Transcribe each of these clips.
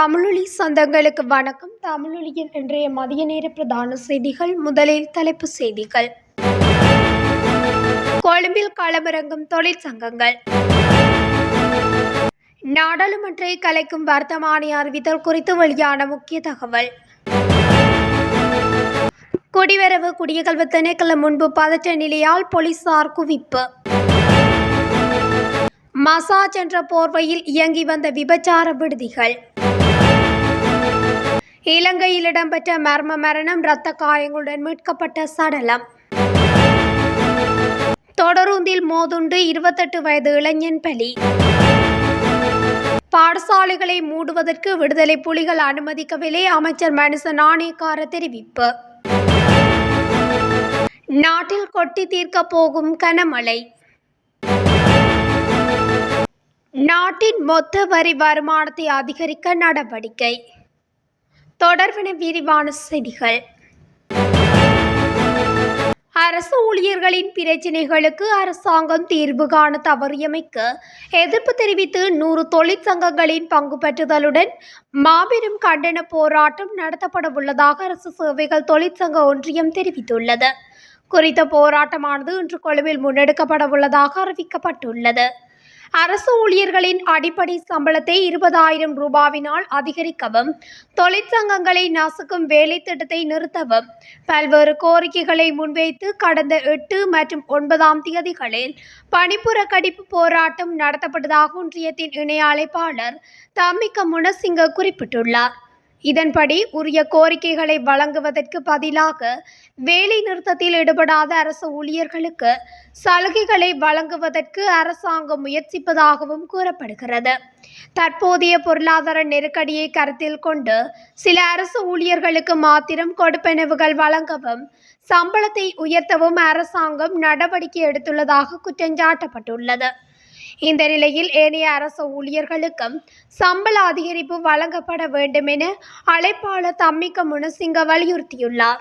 தமிழொலி சொந்தங்களுக்கு வணக்கம். தமிழொலியின் இன்றைய மதிய நேர பிரதான செய்திகள் முதலில் தலைப்பு செய்திகள். கொழும்பில் களமிறங்கும் தொழிற்சங்கங்கள் நாடாளுமன்றை கலைக்கும் வர்த்தமானி அறிவித்தல் குறித்து வெளியான முக்கிய தகவல். குடிவரவு குடியகல்வு திணைக்களம் முன்பு பதற்ற நிலையால் போலீசார் குவிப்பு. மசாஜ் என்ற போர்வையில் இயங்கி வந்த விபச்சார விடுதிகள். இலங்கையில் இடம்பெற்ற மர்ம மரணம் இரத்த காயங்களுடன் மீட்கப்பட்ட சடலம். தொடருந்தில் மோதுண்டு இருபத்தெட்டு வயது இளைஞன் பலி. பாடசாலைகளை மூடுவதற்கு விடுதலை புலிகள் அனுமதிக்கவில்லை அமைச்சர் மனுச நாணயக்கார தெரிவிப்பு. நாட்டில் கொட்டி தீர்க்க போகும் கனமழை. நாட்டின் மொத்த வரி வருமானத்தை அதிகரிக்க நடவடிக்கை. தொடர்பென விரிவான செய்திகள். அரசு ஊழியர்களின் பிரச்சினைகளுக்கு அரசாங்கம் தீர்வு காண தவறியமைக்கு எதிர்ப்பு தெரிவித்து நூறு தொழிற்சங்கங்களின் பங்கு பெற்றுதலுடன் மாபெரும் கண்டன போராட்டம் நடத்தப்பட உள்ளதாக அரசு சேவைகள் தொழிற்சங்க ஒன்றியம் தெரிவித்துள்ளது. குறித்த போராட்டமானது இன்று கொழும்பில் முன்னெடுக்கப்பட உள்ளதாக அறிவிக்கப்பட்டுள்ளது. அரசு ஊழியர்களின் அடிப்படை சம்பளத்தை இருபதாயிரம் ரூபாவினால் அதிகரிக்கவும் தொழிற்சங்கங்களை நசுக்கும் வேலை திட்டத்தை நிறுத்தவும் பல்வேறு கோரிக்கைகளை முன்வைத்து கடந்த எட்டு மற்றும் ஒன்பதாம் தேதிகளில் பணிப்புறக்கடிப்பு போராட்டம் நடத்தப்பட்டதாக ஒன்றியத்தின் இணை அழைப்பாளர் தம்மிக்க முனசிங்க குறிப்பிட்டுள்ளார். இதன்படி உரிய கோரிக்கைகளை வழங்குவதற்கு பதிலாக வேலை நிறுத்தத்தில் ஈடுபடாத அரசு ஊழியர்களுக்கு சலுகைகளை வழங்குவதற்கு அரசாங்கம் முயற்சிப்பதாகவும் கூறப்படுகிறது. தற்போதைய பொருளாதார நெருக்கடியை கருத்தில் கொண்டு சில அரசு ஊழியர்களுக்கு மாத்திரம் கொடுப்பனவுகள் வழங்கவும் சம்பளத்தை உயர்த்தவும் அரசாங்கம் நடவடிக்கை எடுத்துள்ளதாக குற்றஞ்சாட்டப்பட்டுள்ளது இந்த நிலையில் ஏனைய அரசு ஊழியர்களுக்கும் சம்பள அதிகரிப்பு வழங்கப்பட வேண்டும் என அழைப்பாளர் தம்மிக்க முனசிங்க வலியுறுத்தியுள்ளார்.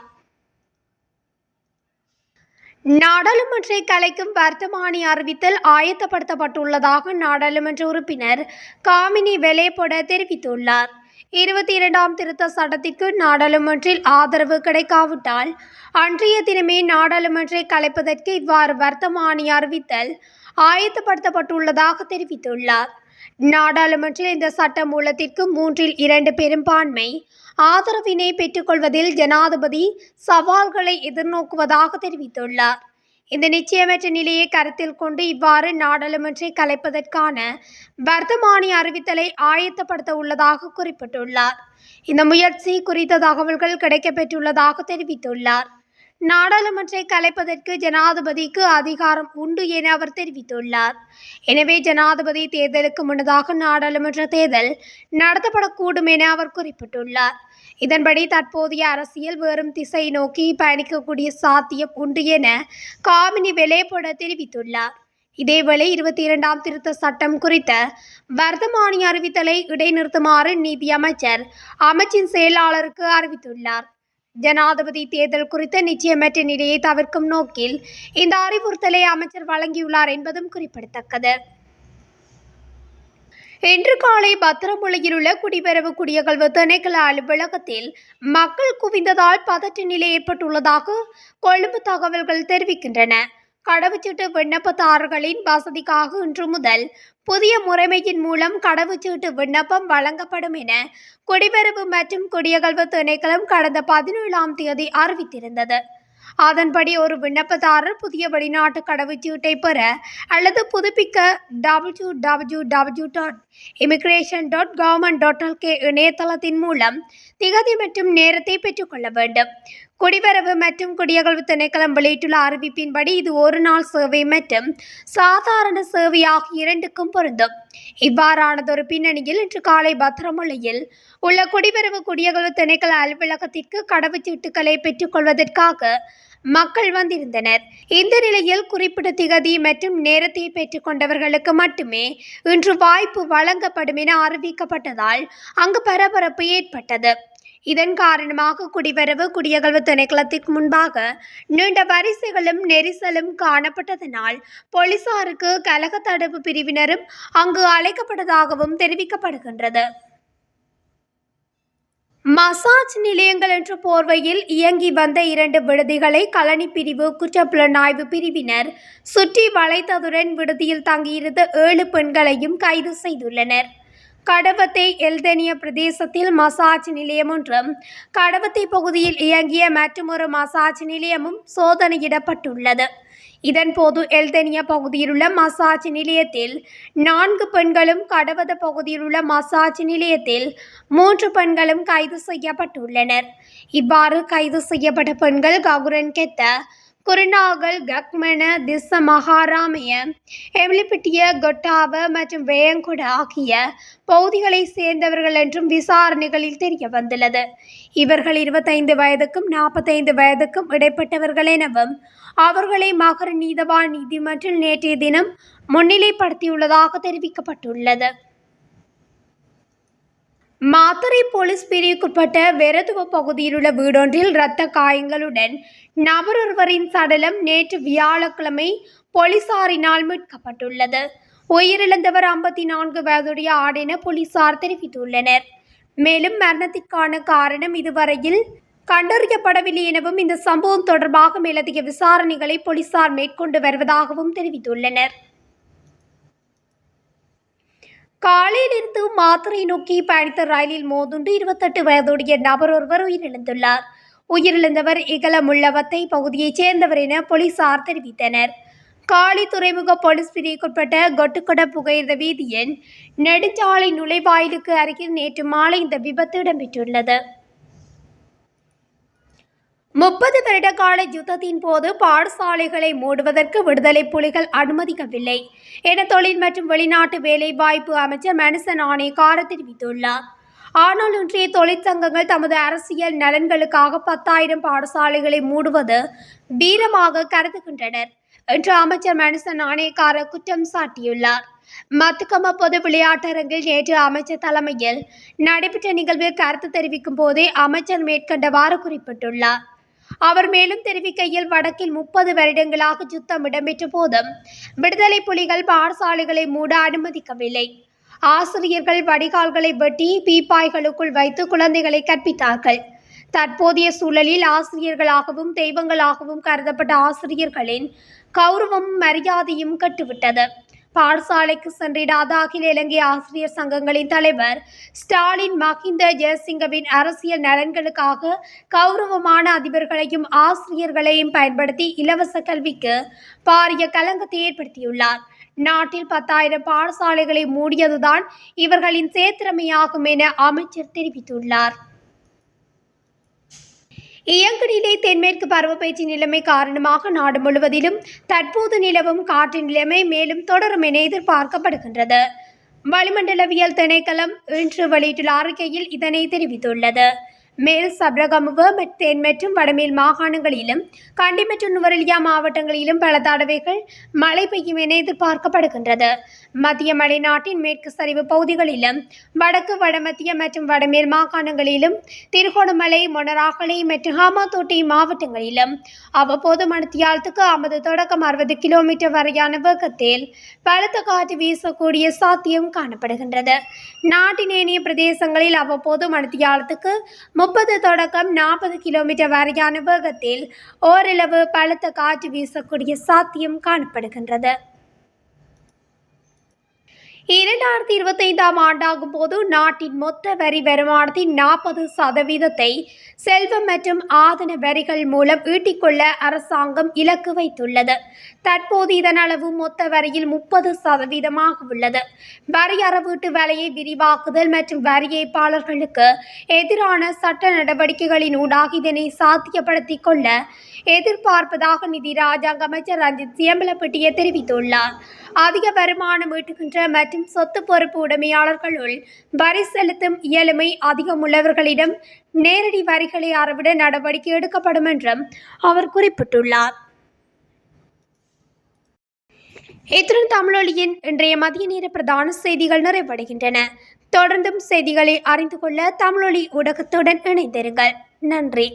நாடாளுமன்றை கலைக்கும் வர்த்தமானி அறிவித்தல் ஆயத்தப்படுத்தப்பட்டுள்ளதாக நாடாளுமன்ற உறுப்பினர் காமினி வெலேபொட தெரிவித்துள்ளார். இருபத்தி இரண்டாம் திருத்த சட்டத்திற்கு நாடாளுமன்றில் ஆதரவு கிடைக்காவிட்டால் அன்றைய தினமே நாடாளுமன்றை கலைப்பதற்கு இவ்வாறு வர்த்தமானி அறிவித்தல் ஆயத்தப்படுத்தப்பட்டுள்ளதாக தெரிவித்துள்ளார். நாடாளுமன்றில் இந்த சட்ட மூலத்திற்கு மூன்றில் இரண்டு பெரும்பான்மை ஆதரவினை பெற்றுக்கொள்வதில் ஜனாதிபதி சவால்களை எதிர்நோக்குவதாக தெரிவித்துள்ளார். இந்த நிச்சயமற்ற நிலையை கருத்தில் கொண்டு இவ்வாறு நாடாளுமன்றை கலைப்பதற்கான வர்த்தமானி அறிவித்தலை ஆயத்தப்படுத்த உள்ளதாக குறிப்பிட்டுள்ளார். இந்த முயற்சி குறித்த தகவல்கள் கிடைக்கப்பெற்றுள்ளதாக தெரிவித்துள்ளார். நாடாளுமன்றை கலைப்பதற்கு ஜனாதிபதிக்கு அதிகாரம் உண்டு என அவர் தெரிவித்துள்ளார். எனவே ஜனாதிபதி தேர்தலுக்கு முன்னதாக நாடாளுமன்ற தேர்தல் நடத்தப்படக்கூடும் என அவர் குறிப்பிட்டுள்ளார். இதன்படி தற்போதைய அரசியல் வெறும் திசை நோக்கி பயணிக்கக்கூடிய சாத்தியம் உண்டு என காமினி வெளேபட தெரிவித்துள்ளார். இதேவேளை இருபத்தி இரண்டாம் திருத்த சட்டம் குறித்த வர்த்தமானி அறிவித்தலை இடைநிறுத்துமாறு நிதியமைச்சர் அமைச்சின் செயலாளருக்கு அறிவித்துள்ளார். ஜனாதிபதி தேர்தல் குறித்த நிச்சயமற்ற நிலையை தவிர்க்கும் நோக்கில் இந்த அறிவுறுத்தலை அமைச்சர் வழங்கியுள்ளார் என்பதும் குறிப்பிடத்தக்கது. இன்று காலை பத்திரமுலையில் உள்ள குடிபெறவு குடியகல்வு திணைக்கள அலுவலகத்தில் மக்கள் குவிந்ததால் பதற்ற நிலை ஏற்பட்டுள்ளதாக கொழும்பு தகவல்கள் தெரிவிக்கின்றன. கடவுச்சீட்டு விண்ணப்பதாரர்களின் வசதிக்காக இன்று முதல் புதிய முறைமையின் மூலம் கடவுச்சீட்டு விண்ணப்பம் வழங்கப்படும் என குடிவரவு மற்றும் குடியகல்வு திணைக்களம் கடந்த பதினேழாம் தேதி அறிவித்திருந்தது. அதன்படி ஒரு விண்ணப்பதாரர் புதிய வெளிநாட்டு கடவுச்சீட்டை பெற அல்லது புதுப்பிக்க W W W dot immigration dot government dot LK இணையதளத்தின் மூலம் திகதி மற்றும் நேரத்தை பெற்றுக்கொள்ள வேண்டும். குடிவரவு மற்றும் குடியகழ்வு திணைக்களம் வெளியிட்டுள்ள அறிவிப்பின்படி இது ஒரு நாள் சேவை மற்றும் சாதாரண சேவை ஆகிய இரண்டுக்கும் பொருந்தும். இவ்வாறானதொரு பின்னணியில் இன்று காலை பத்திரமுலையில் உள்ள குடிவரவு குடியகல்வு திணைக்கள அலுவலகத்திற்கு கடவுச்சீட்டுகளை பெற்றுக்கொள்வதற்காக மக்கள் வந்திருந்தனர். இந்த நிலையில் குறிப்பிட்ட திகதி மற்றும் நேரத்தை பெற்றுக்கொண்டவர்களுக்கு மட்டுமே இன்று வாய்ப்பு வழங்கப்படும் என அறிவிக்கப்பட்டதால் அங்கு பரபரப்பு ஏற்பட்டது. இதன் காரணமாக குடிவரவு குடியகழ்வு திணைக்களத்திற்கு முன்பாக நீண்ட வரிசைகளும் நெரிசலும் காணப்பட்டதனால் போலீசாருக்கு கலக தடுப்பு பிரிவினரும் அங்கு அழைக்கப்பட்டதாகவும் தெரிவிக்கப்படுகின்றது. மசாஜ் நிலையங்கள் என்ற போர்வையில் இயங்கி வந்த இரண்டு விடுதிகளை கலனி பிரிவு குற்றப்புலனாய்வு பிரிவினர் சுற்றி வளைத்ததுடன் விடுதியில் தங்கியிருந்த ஏழு பெண்களையும் கைது செய்துள்ளனர். கடவத்தை எல்தனிய பிரதேசத்தில் மசாஜ் நிலையம் ஒன்றும். கடவத்தை பகுதியில் இயங்கிய மற்றொரு மசாஜ் நிலையமும் சோதனையிடப்பட்டுள்ளது. இதன்போது எல்தனிய பகுதியில் உள்ள மசாஜ் நிலையத்தில் நான்கு பெண்களும் கடவத பகுதியில் உள்ள மசாஜ் நிலையத்தில் மூன்று பெண்களும் கைது செய்யப்பட்டுள்ளனர். இவ்வாறு கைது செய்யப்பட்ட பெண்கள் ககுரன் கெத்த குருநாகல் கக்மன திச மகாராமிய எவ்லிப்பிட்டிய கொட்டாவ மற்றும் வேயங்குட ஆகிய பகுதிகளை சேர்ந்தவர்கள் என்றும் விசாரணைகளில் தெரிய வந்துள்ளது இவர்கள் இருபத்தைந்து வயதுக்கும் நாற்பத்தைந்து வயதுக்கும் இடைப்பட்டவர்கள் எனவும் அவர்களை மகர நீதவான் நீதிமன்றில் நேற்றைய தினம் முன்னிலைப்படுத்தியுள்ளதாக தெரிவிக்கப்பட்டுள்ளது. மாத்தறை போலீஸ் பிரிவுக்குட்பட்ட வெரதுவ பகுதியில் உள்ள வீடொன்றில் இரத்த காயங்களுடன் நபரொருவரின் சடலம் நேற்று வியாழக்கிழமை போலீசாரினால் மீட்கப்பட்டுள்ளது. உயிரிழந்தவர் ஐம்பத்தி நான்கு வயதுடைய ஆடென போலீசார் தெரிவித்துள்ளனர். மேலும் மரணத்திற்கான காரணம் இதுவரையில் கண்டறியப்படவில்லை எனவும் இந்த சம்பவம் தொடர்பாக மேலதிக விசாரணைகளை போலீசார் மேற்கொண்டு வருவதாகவும் தெரிவித்துள்ளனர். காலையிலிருந்து மாத்திரை நோக்கி பயணித்த ரயிலில் மோதுண்டு இருபத்தெட்டு வயதுடைய நபர் ஒருவர் உயிரிழந்துள்ளார். உயிரிழந்தவர் இகலமுள்ளவத்தை பகுதியைச் சேர்ந்தவர் என போலீசார் தெரிவித்தனர். காலி துறைமுக போலீஸ் பிரிவுக்குட்பட்ட கொட்டுக்கொட புகையிரத வீதியின் நெடுஞ்சாலை நுழைவாயிலுக்கு அருகில் நேற்று மாலை இந்த விபத்து இடம்பெற்றுள்ளது. முப்பது வருட கால யுத்தத்தின் போது பாடசாலைகளை மூடுவதற்கு விடுதலை புலிகள் அனுமதிக்கவில்லை என தொழில் மற்றும் வெளிநாட்டு வேலைவாய்ப்பு அமைச்சர் மனுசன் ஆணையக்கார தெரிவித்துள்ளார். ஆனால் இன்றைய தொழிற்சங்கங்கள் தமது அரசியல் நலன்களுக்காக பத்தாயிரம் பாடசாலைகளை மூடுவது வீரமாக கருதுகின்றனர் என்று அமைச்சர் மனுசன் ஆணையக்கார குற்றம் சாட்டியுள்ளார். மத்துக்கம பொது விளையாட்டரங்கில் நேற்று அமைச்சர் தலைமையில் நடைபெற்ற நிகழ்வில் கருத்து தெரிவிக்கும் போதே அமைச்சர் மேற்கண்டவாறு குறிப்பிட்டுள்ளார். அவர் மேலும் தெரிவிக்கையில் வடக்கில் முப்பது வருடங்களாக யுத்தம் இடம்பெற்ற போதும் விடுதலை புலிகள் பாடசாலைகளை மூட அனுமதிக்கவில்லை. ஆசிரியர்கள் வடிகால்களை வெட்டி பீப்பாய்களுக்குள் வைத்து குழந்தைகளை கற்பித்தார்கள். தற்போதைய சூழலில் ஆசிரியர்களாகவும் தெய்வங்களாகவும் கருதப்பட்ட ஆசிரியர்களின் கௌரவம் மரியாதையும் கட்டுவிட்டது. பாடசாலைக்கு சென்றிடாத அகில இலங்கை ஆசிரியர் சங்கங்களின் தலைவர் ஸ்டாலின் மஹிந்த ஜெயசிங்கவின் அரசியல் நலன்களுக்காக கௌரவமான அதிபர்களையும் ஆசிரியர்களையும் பயன்படுத்தி இலவச கல்விக்கு பாரிய கலங்கத்தை ஏற்படுத்தியுள்ளார். நாட்டில் பத்தாயிரம் பாடசாலைகளை மூடியதுதான் இவர்களின் சேத்திரமையாகும் என அமைச்சர் தெரிவித்துள்ளார். இயங்குநிலை தென்மேற்கு பருவப்பயிற்சி நிலைமை காரணமாக நாடு முழுவதிலும் தற்போது நிலவும் காற்றின் நிலைமை மேலும் தொடரும் என எதிர்பார்க்கப்படுகின்றது. வளிமண்டலவியல் திணைக்களம் இன்று வெளியிட்டுள்ள அறிக்கையில் இதனை தெரிவித்துள்ளது. மேல் சப்ரகமுவ தென் மற்றும் வடமேல் மாகாணங்களிலும் கண்டி மற்றும் நுவரெலியா மாவட்டங்களிலும் பல தடவைகள் மழை பெய்யும் என எதிர்பார்க்கப்படுகின்றது. மத்திய மலைநாட்டின் மேற்கு சரிவு பகுதிகளிலும் வடக்கு வடமத்திய மற்றும் வடமேல் மாகாணங்களிலும் திருகோணமலை மொனராகலை மற்றும் ஹாமாத்தோட்டை மாவட்டங்களிலும் அவ்வப்போது மணித்தியாலத்துக்கு ஐம்பது தொடக்கம் அறுபது கிலோமீட்டர் வரையான வேகத்தில் பலத்த காற்று வீசக்கூடிய சாத்தியம் காணப்படுகின்றது. நாட்டின் ஏனைய பிரதேசங்களில் அவ்வப்போது மணித்தியாலத்துக்கு முப்பது தொடக்கம் நாற்பது கிலோமீட்டர் வரையான வேகத்தில் ஓரளவு பலத்த காற்று வீசக்கூடிய சாத்தியம் காணப்படுகின்றது. இரண்டாயிரத்தி இருபத்தைந்தாம் ஆண்டாகும் போது நாட்டின் மொத்த வரி வருமானத்தின் நாற்பது சதவீதத்தை செல்வம் மற்றும் ஆதன வரிகள் மூலம் ஈட்டிக்கொள்ள அரசாங்கம் இலக்கு வைத்துள்ளது. தற்போது இதன் அளவு மொத்த வரியில் முப்பது சதவீதமாக உள்ளது. வரி அறவீட்டு வேலையை விரிவாக்குதல் மற்றும் வரி ஏய்ப்பாளர்களுக்கு எதிரான சட்ட நடவடிக்கைகளின் ஊடாக இதனை சாத்தியப்படுத்திக் கொள்ள எதிர்பார்ப்பதாக நிதி ராஜாங்க அமைச்சர் ரஞ்சித் சியம்பலப்பட்டிய தெரிவித்துள்ளார். அதிக வருமானம் ஈட்டுகின்ற மற்றும் சொத்து பொறுப்பு உடைமையாளர்களுள் வரி செலுத்தும் இயலுமை அதிகம் உள்ளவர்களிடம் நேரடி வரிகளை அறவிட நடவடிக்கை எடுக்கப்படும் என்றும் அவர் குறிப்பிட்டுள்ளார். இத்துடன் தமிழொலியின் இன்றைய மதிய நேர பிரதான செய்திகள் நிறைவடைகின்றன. தொடர்ந்தும் செய்திகளை அறிந்து கொள்ள தமிழொலி ஊடகத்துடன் இணைந்திருங்கள். நன்றி.